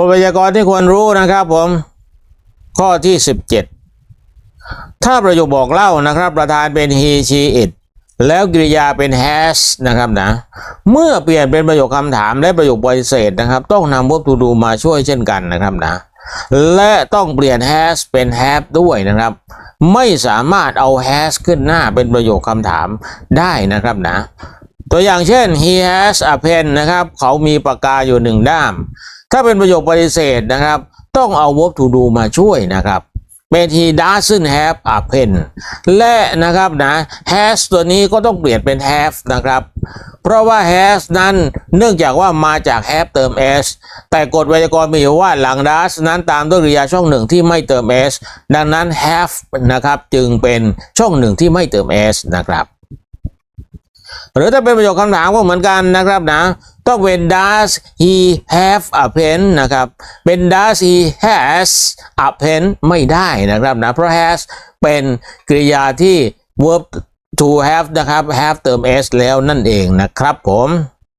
กฎไวยากรณ์ที่ควรรู้นะครับผม ข้อที่ 17 ถ้าประโยคบอกเล่านะครับ ประธานเป็น he she it แล้วกริยาเป็น has นะครับนะ เมื่อเปลี่ยนเป็นประโยคคำถามและประโยคปฏิเสธนะครับ ต้องนำ verb to do มาช่วยเช่นกันนะครับนะ และต้องเปลี่ยน has เป็น have ด้วยนะครับ ไม่สามารถเอา has ขึ้นหน้าเป็นประโยคคำถามได้นะครับนะ ตัวอย่างเช่น he has a pen นะครับ เขามีปากกาอยู่หนึ่งด้าม ถ้าเป็นประโยคปฏิเสธนะครับ ต้องเอา verb to do มาช่วยนะครับเป็น he doesn't have a pen และนะครับนะ has ตัวนี้ก็ต้องเปลี่ยนเป็น have นะครับ เพราะว่า has นั้นเนื่องจากว่ามาจาก have เติม s แต่กฎไวยากรณ์มีอยู่ว่าหลัง does นั้นตามด้วยกริยาช่องหนึ่งที่ไม่เติม s ดังนั้น have นะครับจึงเป็นช่องหนึ่งที่ไม่เติม s นะครับ หรือถ้าเป็นประโยคคำถามก็เหมือนกันนะครับนะต้องเป็น does he have a pen นะครับ เป็น does he has a pen ไม่ได้นะครับนะเพราะ has เป็นกริยาที่ verb to have นะครับ have เติม s แล้วนั่นเองนะครับผม